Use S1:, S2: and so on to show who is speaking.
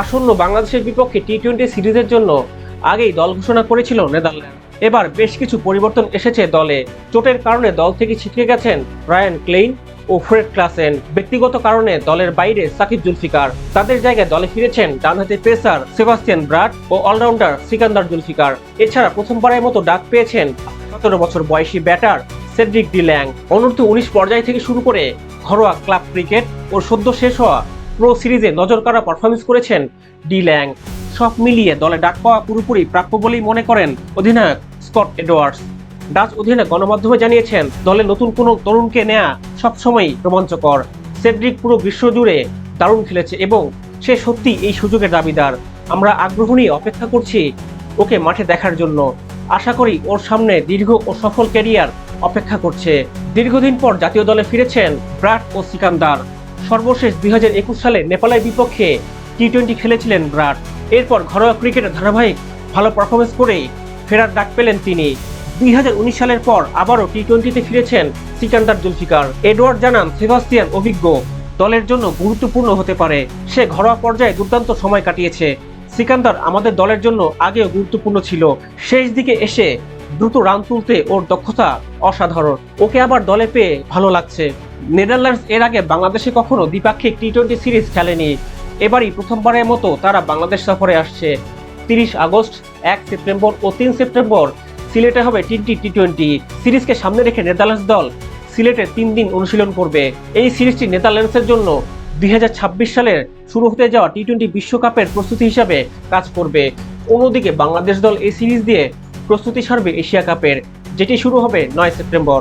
S1: আসন্ন বাংলাদেশের বিপক্ষে টি টোয়েন্টি সিরিজের জন্য আগেই দল ঘোষণা করেছিল নেদারল্যান্ড। এবার বেশ কিছু পরিবর্তন এসেছে দলে। চোটের কারণে দল থেকে ছিটকে গেছেন রায়ান ক্লেইন ও ফ্রেড ক্লাসেন। ব্যক্তিগত কারণে দলের বাইরে সাকিব জুলফিকার। তাদের জায়গায় দলে ফিরেছেন ডানহাতে পেসার সেবাস্টিয়ান ব্রাড ও অলরাউন্ডার সিকান্দার জুলফিকার। এছাড়া প্রথমবারের মতো ডাক পেয়েছেন সতেরো বছর বয়সী ব্যাটার সেড্রিক ডিল্যাং। অনূর্ধ্ব উনিশ পর্যায় থেকে শুরু করে ঘরোয়া ক্লাব ক্রিকেট ও সদ্য শেষ হওয়া প্রো সিরিজে নজর কাড়া পারফরমেন্স করেছেন ডি ল্যাং। সব মিলিয়ে দলে ডাক পাওয়া পুরোপুরি প্রাপ্য বলেই মনে করেন অধিনায়ক স্কট এডওয়ার্ডস। ডাচ অধিনায়ক গণমাধ্যমে জানিয়েছেন, দলে নতুন কোনো তরুণকে নেয়া সবসময়ই রোমাঞ্চকর। সেড্রিক পুরো গ্রীষ্ম জুড়ে দারুণ খেলেছে এবং সে সত্যি এই সুযোগের দাবিদার। আমরা আগ্রহ নিয়ে অপেক্ষা করছি ওকে মাঠে দেখার জন্য। আশা করি ওর সামনে দীর্ঘ ও সফল ক্যারিয়ার অপেক্ষা করছে। দীর্ঘদিন পর জাতীয় দলে ফিরেছেন ব্রাট ও সিকান্দার। সর্বশেষ দুই হাজার একুশ সালে নেপালের বিপক্ষে টি টোয়েন্টি খেলেছিলেন ব্রাট। এরপর ঘরোয়া ক্রিকেটে ধারাবাহিক ভালো পারফরমেন্স করেই ফেরার ডাক পেলেন তিনি। দু হাজার উনিশ সালের পর আবারও টি টোয়েন্টিতে ফিরেছেন সিকান্দার জুলফিকার। এডওয়ার্ড জানান সেবাস্টিয়ান অভিজ্ঞ, দলের জন্য গুরুত্বপূর্ণ হতে পারে। সে ঘরোয়া পর্যায়ে দুর্দান্ত সময় কাটিয়েছে। সিকান্দার আমাদের দলের জন্য আগেও গুরুত্বপূর্ণ ছিল। শেষ দিকে এসে দ্রুত রান তুলতে ওর দক্ষতা অসাধারণ। ওকে আবার দলে পেয়ে ভালো লাগছে। নেদারল্যান্ডস এর আগে বাংলাদেশে কখনো দ্বিপাক্ষিক টি টোয়েন্টি সিরিজ খেলেনি। এবারই প্রথমবারের মতো তারা বাংলাদেশ সফরে আসছে। তিরিশ আগস্ট, এক সেপ্টেম্বর ও তিন সেপ্টেম্বর সিলেটে হবে তিনটি টি টোয়েন্টি সিরিজকে সামনে রেখে নেদারল্যান্ডস দল সিলেটে তিন দিন অনুশীলন করবে। এই সিরিজটি নেদারল্যান্ডসের জন্য দুই হাজার ছাব্বিশ সালের শুরু হতে যাওয়া টি টোয়েন্টি বিশ্বকাপের প্রস্তুতি হিসাবে কাজ করবে। অন্যদিকে বাংলাদেশ দল এই সিরিজ দিয়ে প্রস্তুতি সারবে এশিয়া কাপের, যেটি শুরু হবে নয় সেপ্টেম্বর।